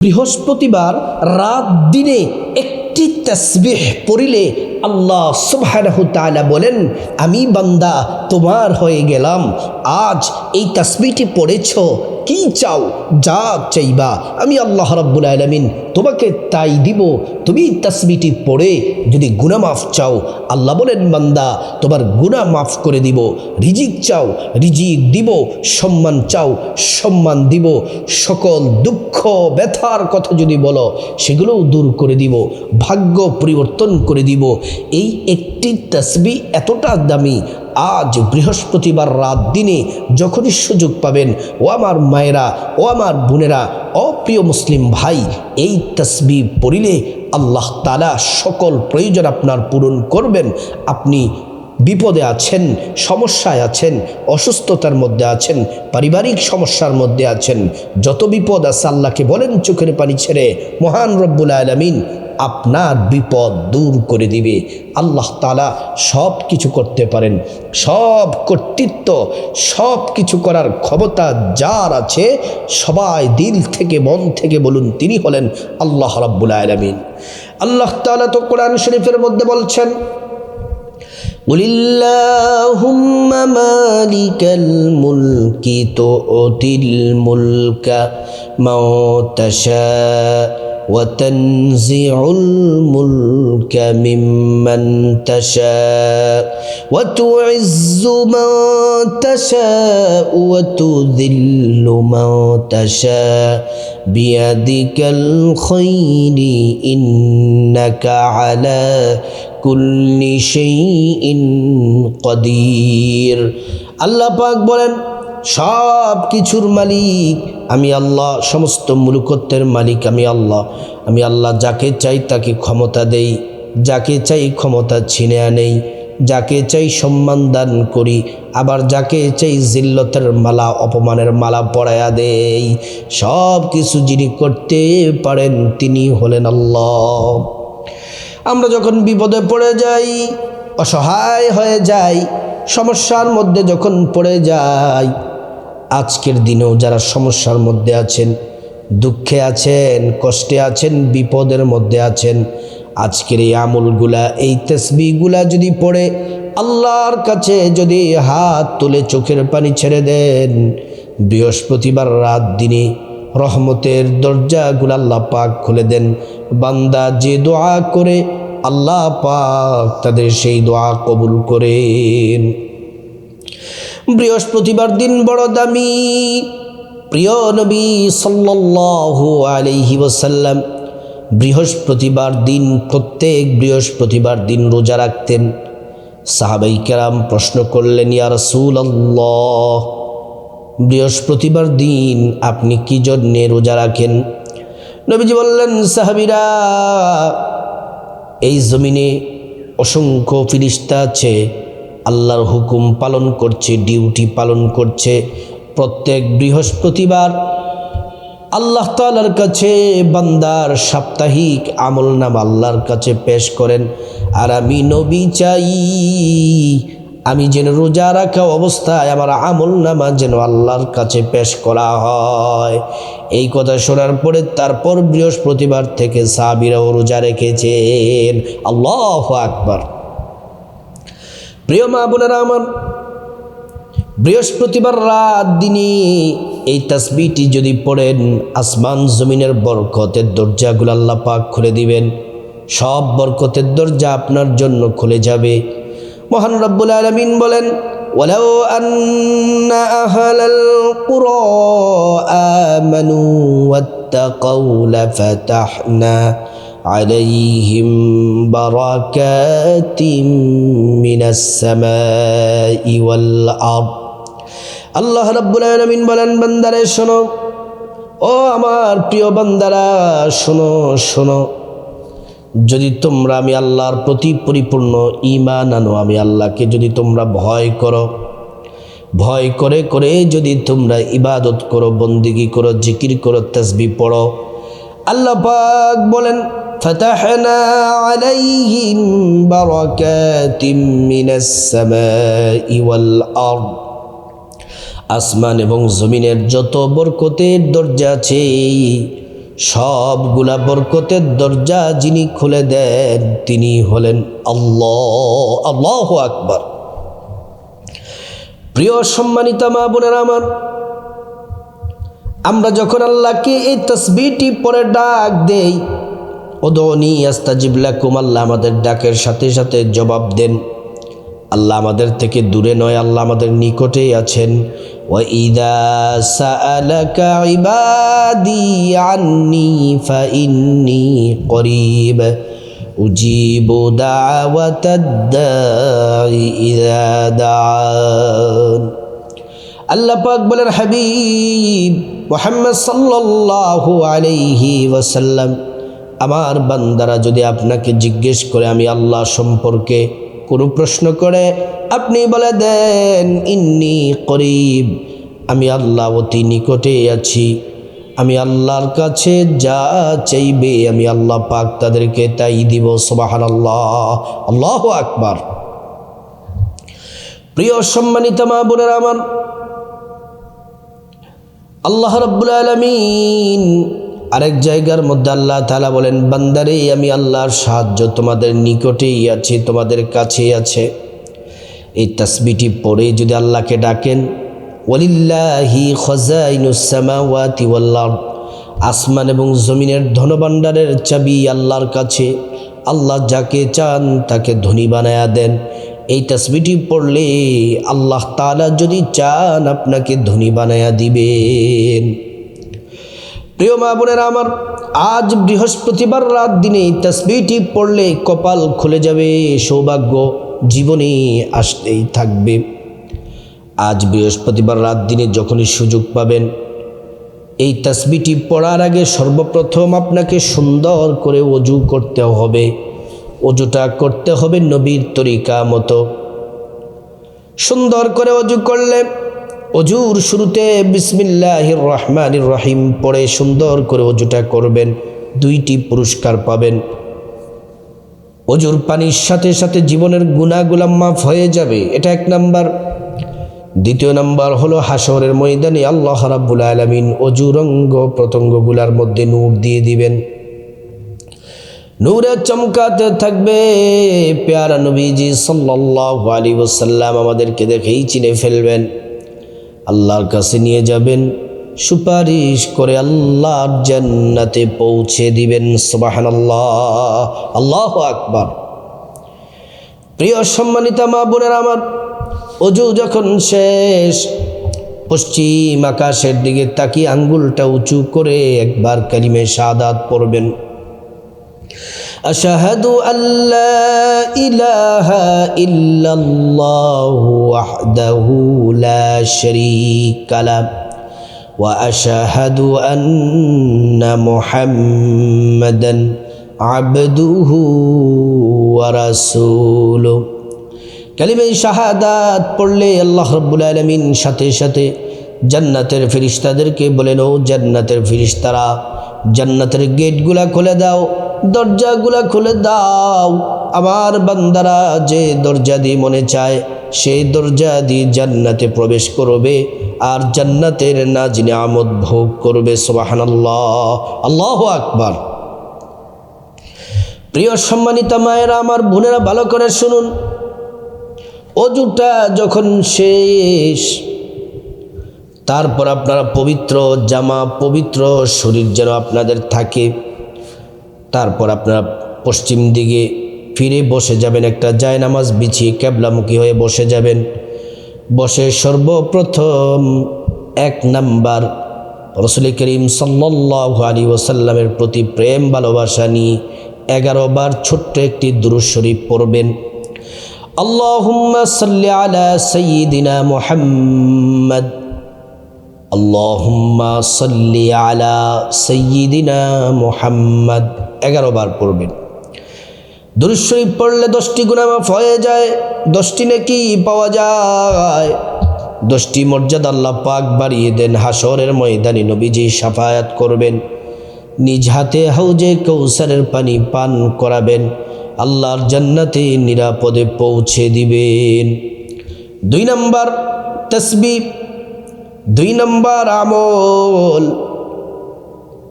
বৃহস্পতিবার রাত দিনে একটি তসবিহ পড়িলে আল্লাহ সুবহানাহু তাআলা বলেন, আমি বান্দা, তোমার হয়ে গেলাম। আজ এই তসবিহটি পড়েছ, কি চাও? যা চাইবা। আমি আল্লাহ রাব্বুল আলামিন তোমাকে তাই দিব। তুমি তসবিটি পড়ে যদি গুনাহ মাফ চাও, আল্লাহ বলেন, বান্দা, তোমার গুনাহ মাফ করে দিব। রিজিক চাও, রিজিক দিব। সম্মান চাও, সম্মান দিব। সকল দুঃখ, ব্যথার কথা যদি বলো, সেগুলোও দূর করে দিব। ভাগ্য পরিবর্তন করে দিব। এই একটি তসবি এতটা দামি, আজ বৃহস্পতিবার রাত দিনে যখনই সুযোগ পাবেন, ও আমার মায়েরা, ও আমার বোনেরা অপ্রিয় মুসলিম ভাই, এই তসবি পড়িলে আল্লাহ তালা সকল প্রয়োজন আপনার পূরণ করবেন। আপনি বিপদে আছেন, সমস্যায় আছেন, অসুস্থতার মধ্যে আছেন, পারিবারিক সমস্যার মধ্যে আছেন, যত বিপদ আছে আল্লাহকে বলেন চোখের পানি ছেড়ে, মহান রব্বুল আলমিন আপনার বিপদ দূর করে দিবে আল্লাহ তালা সব কিছু করতে পারেন সব কর্তৃত্ব সব কিছু করার ক্ষমতা যার আছে সবাই দিল থেকে মন থেকে বলুন তিনি হলেন আল্লাহ রাব্বুল আলমিন আল্লাহ তালা তো কোরআন শরীফের মধ্যে বলছেন قل اللهم مالك الملك تؤتي الملك من تشاء وتنزع الملك ممن تشاء وتعز من تشاء وتذل من تشاء بيدك الخير إنك على كل شيء قدير আল্লাহ পাক বলেন সব কিছুর মালিক। আমি আল্লাহ, সমস্ত মুলুকত্বের মালিক আমি আল্লাহ। আমি আল্লাহ যাকে চাই তাকে ক্ষমতা দেই, যাকে চাই ক্ষমতা ছিনে আনেই, যাকে চাই সম্মান দান করি, আবার যাকে চাই জিল্লতের মালা, অপমানের মালা পড়ায়া দেই। সব কিছু যিনি করতে পারেন তিনি হলেন আল্লাহ। আমরা যখন বিপদে পড়ে যাই, অসহায় হয়ে যাই, সমস্যার মধ্যে যখন পড়ে যাই আজকের দিনেও যারা সমস্যার মধ্যে আছেন, দুঃখে আছেন, কষ্টে আছেন, বিপদের মধ্যে আছেন, আজকের এই আমলগুলা, এই তসবিগুলা যদি পড়ে, আল্লাহর কাছে যদি হাত তুলে চোখের পানি ছেড়ে দেন, বৃহস্পতিবার রাত দিনে রহমতের দরজাগুলো আল্লাহ পাক খুলে দেন। বান্দা যে দোয়া করে, আল্লাহ পাক তাদের সেই দোয়া কবুল করেন। বৃহস্পতিবার দিন বড় দামি। প্রিয় নবী সাল্লাল্লাহু আলাইহি ওয়াসাল্লাম, বৃহস্পতিবার দিন, প্রত্যেক বৃহস্পতিবার দিন রোজা রাখতেন। সাহাবাই কেরাম প্রশ্ন করলেন, ইয়া রাসূলুল্লাহ, বৃহস্পতিবার দিন আপনি কি জন্যে রোজা রাখেন? নবীজি বললেন, সাহাবিরা, এই জমিনে অসংখ্য ফিরিস্তা আছে আল্লাহর হুকুম পালন করছে, ডিউটি পালন করছে প্রত্যেক বৃহস্পতিবার। আল্লাহ তালার কাছে বান্দার সাপ্তাহিক আমল নাম আল্লাহর কাছে পেশ করেন, আর আমি নবী চাই, আমি যেন রোজা রাখা অবস্থায় আমার আমল নামা যেন আল্লাহর কাছে পেশ করা হয়। এই কথা শোনার পরে তারপর বৃহস্পতিবার থেকে সাবিরাও রোজা রেখেছেন। আল্লাহ আকবার। প্রিয় মা বোনেরা আমার বৃহস্পতিবার রাত দিনে এই তাসবিটি যদি পড়েন আসমান জমিনের বরকতের দরজাগুলো আল্লাহ পাক খুলে দিবেন সব বরকতের দরজা আপনার জন্য খুলে যাবে মহান রব্বুল আলমিন বলেন ولو أن أهل القرى آمنوا واتقوا لفتحنا عليهم بركات من السماء والأرض আল্লাহ রাব্বুল আলামিন বলেন বান্দারে শোনো ও আমার প্রিয় বান্দারা শোনো শোনো যদি তোমরা আমি আল্লাহর প্রতি পরিপূর্ণ ইমান আনো আমি আল্লাহকে যদি তোমরা ভয় করো ভয় করে করে যদি তোমরা ইবাদত করো বন্দিগি করো জিকির করো তসবি পড়ো আল্লাহ পাক বলেন فتحنا عليهم بركات من السماء والأرض আসমান এবং জমিনের যত বরকতের দরজা আছে সবগুলা বরকতের দরজা যিনি খুলে দেন তিনি হলেন আল্লাহ আল্লাহ আকবার প্রিয় সম্মানিতা মা বোনের আমার আমরা যখন আল্লাহকে এই তসবিটি পরে ডাক দেই ওদনি আস্তাজিবলাকুম আল্লাহ আমাদের ডাকের সাথে সাথে জবাব দেন আল্লাহ আমাদের থেকে দূরে নয় আল্লাহ আমাদের নিকটেই আছেন وإذا سألك عبادي عني فإني قريب أجيب دعوة الداع إذا دعان আল্লাহ পাক বলেন হাবিব মোহাম্মদ সাল্লাল্লাহু আলাইহি ওয়াসাল্লাম আমার বান্দারা যদি আপনাকে জিজ্ঞেস করে, আমি আল্লাহ সম্পর্কে কোনো প্রশ্ন করে? আপনি বলে দেন, ইন্নি করিব, আমি আল্লাহ অতি নিকটে আছি। আমি আল্লাহর কাছে যা চাইবে, আমি আল্লাহ পাক তাদেরকে তাই দিব। সোবাহান আল্লাহ আল্লাহ আকবার। প্রিয় সম্মানিত মা বোনের আমার, আল্লাহ রব্বুল আলমিন আরেক জায়গার মধ্যে আল্লাহ তালা বলেন, বান্দারে, আমি আল্লাহর সাহায্য তোমাদের নিকটেই আছে, তোমাদের কাছেই আছে। এই তাসবিটি পড়ে যদি আল্লাহকে ডাকেন ওলিল্লাহি খজাইনুসামাওয়াতি ওয়াল্লাহ আসমান এবং জমিনের ধনভাণ্ডারের চাবি আল্লাহর কাছে। আল্লাহ যাকে চান তাকে ধনী বানায়া দেন। এই তসবিটি পড়লে আল্লাহ তালা যদি চান, আপনাকে ধনী বানায়া দিবেন। প্রিয় মা বোনেরা আমার, আজ বৃহস্পতিবার রাত দিনে তসবিটি পড়লে কপাল খুলে যাবে, সৌভাগ্য জীবনে আসতেই থাকবে। আজ বৃহস্পতিবার রাত দিনে যখনই সুযোগ পাবেন, এই তসবিটি পড়ার আগে সর্বপ্রথম আপনাকে সুন্দর করে অজু করতে হবে। অজুটা করতে হবে নবীর তরিকা মতো। সুন্দর করে অজু করলে অজুর শুরুতে বিসমিল্লাহ রহমান রহিম পড়ে সুন্দর করে অজুটা করবেন, দুইটি পুরস্কার পাবেন। অজুর পানির সাথে সাথে জীবনের গুণাগুলাম মাফ হয়ে যাবে, এটা এক নাম্বার। দ্বিতীয় নাম্বার হলো হাসরের ময়দানে আল্লাহ রাব্বুল আলমিন অজুরঙ্গ প্রত্যঙ্গগুলার মধ্যে নূর দিয়ে দিবেন। নূরে চমকাতে থাকবে, পেয়ারা নবীজি সাল্লাল্লাহু আলী ওসাল্লাম আমাদেরকে দেখেই চিনে ফেলবেন। আল্লাহর কাছে নিয়ে যাবেন, সুপারিশ করে আল্লাহর জান্নাতে পৌঁছে দিবেন সুবাহান আল্লাহ আল্লাহ আকবার। প্রিয় সম্মানিতা মা বোনের আমার, অজু যখন শেষ, পশ্চিম আকাশের দিকে তাকিয়ে আঙ্গুলটা উঁচু করে একবার কালিমে সাদাত পড়বেন। أشهد أن لا إله إلا الله وحده لا شريك له وأشهد أن محمدا عبده ورسوله কালিমে শাহাদাত পড়লে আল্লাহ রব্বুল আলমিন সাথে সাথে জান্নাতের ফিরিস্তাদেরকে বলেন ও জান্নাতের ফিরিস্তারা জান্নাতের গেটগুলা খুলে দাও। দরজাগুলা খুলে দাও। আমার বান্দারা যে দরজা দিয়ে মনে চায়, সেই দরজা দিয়ে জান্নাতে প্রবেশ করবে আর জান্নাতের নাজিনে আমদ ভোগ করবে সোবাহান আল্লাহ আল্লাহ আকবার। প্রিয় সম্মানিতা মায়েরা, আমার বোনেরা, ভালো করে শুনুন। অজুটা যখন শেষ, তারপর আপনারা পবিত্র জামা, পবিত্র শরীর যেন আপনাদের থাকে। তারপর আপনারা পশ্চিম দিকে ফিরে বসে যাবেন একটা জায়নামাজ বিছিয়ে ক্যাবলামুখী হয়ে বসে যাবেন। বসে সর্বপ্রথম এক নাম্বার রসুল করিম সাল্লাহ আলী ওসাল্লামের প্রতি প্রেম, ভালোবাসা নিয়ে এগারো বার ছোট্ট একটি দুরুশরীফ পড়বেন। আল্লাহুম্মা সাল্লি আলা সাইয়্যিদিনা মুহাম্মদ আল্লাহুম্মা সাল্লি আলা সাইয়্যিদিনা মুহাম্মদ। এগারো বার পড়বেন। দুরুদ শরীফ পড়লে দশটি গুণা মাফ হয়ে যায়, দশটি নাকি পাওয়া যায়। দশটি মর্যাদা আল্লাহ পাক বাড়িয়ে দেন হাসরের ময়দানে নবীজি সাফায়াত করবেন। নিজ হাতে হাউজে কৌসারের পানি পান করাবেন। আল্লাহর জান্নাতে নিরাপদে পৌঁছে দিবেন। দুই নম্বর তসবি দুই নম্বর আমল।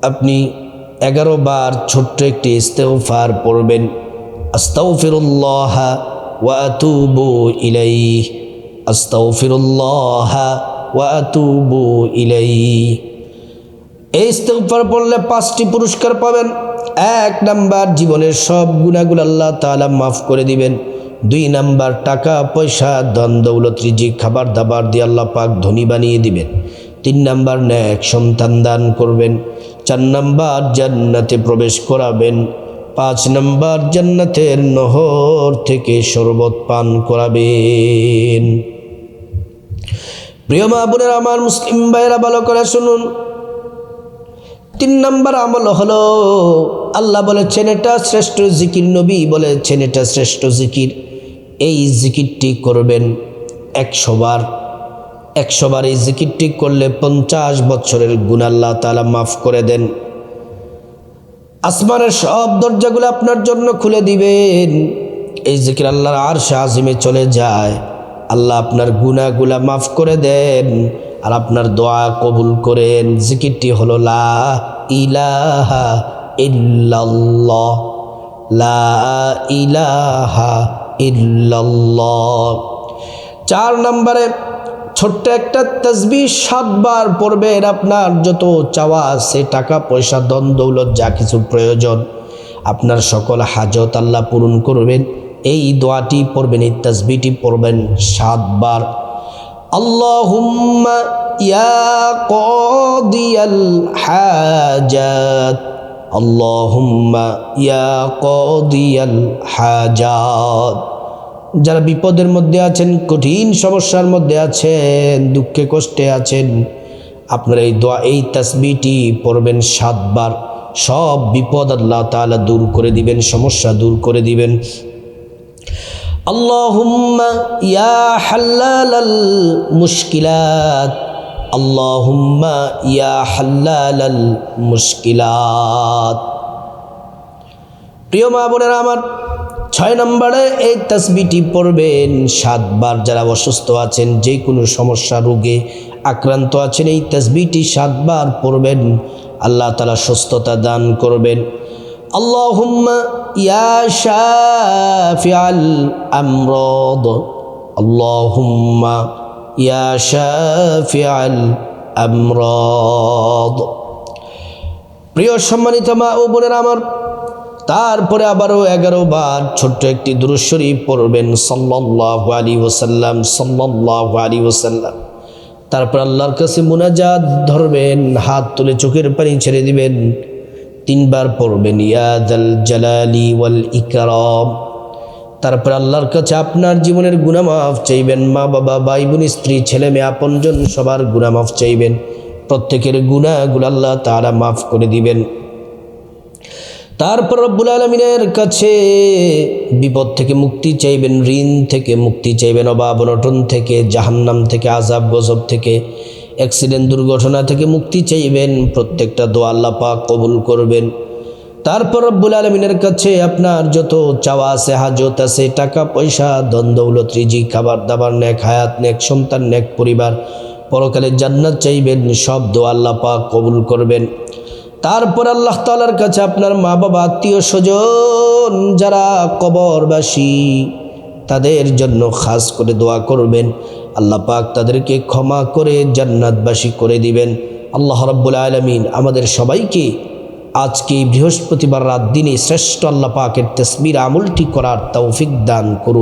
আপনি এগারো বার ছোট্ট একটি ইস্তেগফার পড়বেন। আস্তাগফিরুল্লাহ ওয়া আতুবু ইলাইহি। আস্তাগফিরুল্লাহ ওয়া আতুবু ইলাইহি। এই ইস্তেগফার পড়লে পাঁচটি পুরস্কার পাবেন। এক নাম্বার, জীবনের সব গুণাগুলো আল্লাহ তাআলা মাফ করে দিবেন। দুই নাম্বার, টাকা, পয়সা দন দৌলত, রিজিক, খাবার, দাবার দিয়ে আল্লাহ পাক ধনী বানিয়ে দিবেন। তিন নাম্বার, ন্যাক, সন্তান দান করবেন। চার নাম্বার, জান্নাতে প্রবেশ করাবেন। পাঁচ নাম্বার, জান্নাতের নহর থেকে শরবত পান করাবেন। প্রিয় মা বোনের, আমার মুসলিম ভাইয়েরা, ভালো করে শুনুন। তিন নম্বর আমল হলো, আল্লাহ বলেছেন, এটা শ্রেষ্ঠ জিকির, নবী বলেছেন, এটা শ্রেষ্ঠ জিকির। এই জিকিরটি করবেন একশো বার। একশো বার এই জিকিরটি করলে পঞ্চাশ বছরের গুণ আল্লাহ তালা মাফ করে দেন। আসমানের সব দরজাগুলো আপনার জন্য খুলে দিবেন। এই জিকির আল্লাহর আর আজিমে চলে যায়। আল্লাহ আপনার গুনাগুলা মাফ করে দেন আর আপনার দোয়া কবুল করেন। জিকিরটি হলো, লা ইলাহা ইল্লাল্লাহ, লা ইলাহা চার নম্বরে ছোট্ট একটা তসবি সাতবার পড়বেন আপনার যত চাওয়া আছে, টাকা, পয়সা দন দৌলত, যা কিছু প্রয়োজন। আপনার সকল হাজত আল্লাহ পূরণ করবেন। এই দোয়াটি পড়বেন, এই তসবিটি পড়বেন সাতবার। আল্লাহুম্মা ইয়া কদিয়াল হাজাত। ইয়া হাজাত। যারা বিপদের মধ্যে আছেন, কঠিন সমস্যার মধ্যে আছেন, দুঃখে কষ্টে আছেন, আপনারা এই দোয়া, এই তাসবিটি পড়বেন সাতবার। সব বিপদ আল্লাহ তালা দূর করে দিবেন, সমস্যা দূর করে দিবেন। আল্লাহ ইয়া হাল্লাল মুশকিলাত। আল্লাহুম্মা ইয়া হাল্লালাল মুশকিলাত। প্রিয় মা বোনেরা আমার, ছয় নম্বরে এই তসবিটি পড়বেন সাতবার। যারা অসুস্থ আছেন, যে কোনো সমস্যা, রোগে আক্রান্ত আছেন, এই তসবিটি সাতবার পড়বেন। আল্লাহ তালা সুস্থতা দান করবেন। আল্লাহুম্মা ইয়া শাফিআল আমরাদ। আল্লাহুম্মা يا شافع الأمراض প্রিয় সম্মানিত মা ও বোনেরা আমার তারপরে আবারও এগারো বার ছোট্ট একটি দুরুশ্বরী পড়বেন সাল্লাহ আলী ওসাল্লাম সাল্লাহ আলী ওসাল্লাম তারপর আল্লাহর কাছে মুনাজাত ধরবেন হাত তুলে চোখের পানি ছেড়ে দিবেন তিনবার পড়বেন ইয়াদাল জালালি ওয়াল ইকরাম তারপর আল্লাহর কাছে আপনার জীবনের গুনামাফ চাইবেন। মা, বাবা ভাই বোন স্ত্রী, ছেলে, মেয়ে, আপনজন সবার গুনামাফ চাইবেন। প্রত্যেকের গুণাগুলো আল্লাহ তারা মাফ করে দিবেন। তারপর রব্বুল আলমিনের কাছে বিপদ থেকে মুক্তি চাইবেন, ঋণ থেকে মুক্তি চাইবেন, অভাব অনটন থেকে, জাহান্নাম থেকে আজাব গজব থেকে, অ্যাক্সিডেন্ট দুর্ঘটনা থেকে মুক্তি চাইবেন। প্রত্যেকটা দোয়া আল্লাহ কবুল করবেন। তারপর রব্বুল আলমিনের কাছে আপনার যত চাওয়া আছে, হাজত আছে, টাকা পয়সা দ্বন্দ্বৌলত রিজি খাবার দাবার, নেক হায়াত, নেক সন্তান, নেক পরিবার, পরকালে জান্নাত চাইবেন, সব দোয়া আল্লাহ কবুল করবেন। তারপর আল্লাহ তালার কাছে আপনার মা বাবা আত্মীয় স্বজন যারা কবরবাসী, তাদের জন্য খাস করে দোয়া করবেন। আল্লাহ পাক তাদেরকে ক্ষমা করে জান্নাতবাসী করে দিবেন। আল্লাহ রব্বুল আলমিন আমাদের সবাইকে আজকে বৃহস্পতিবার রাত দিনে শ্রেষ্ঠ আল্লাহ পাকের তসবির আমলটি করার তৌফিক দান করুন।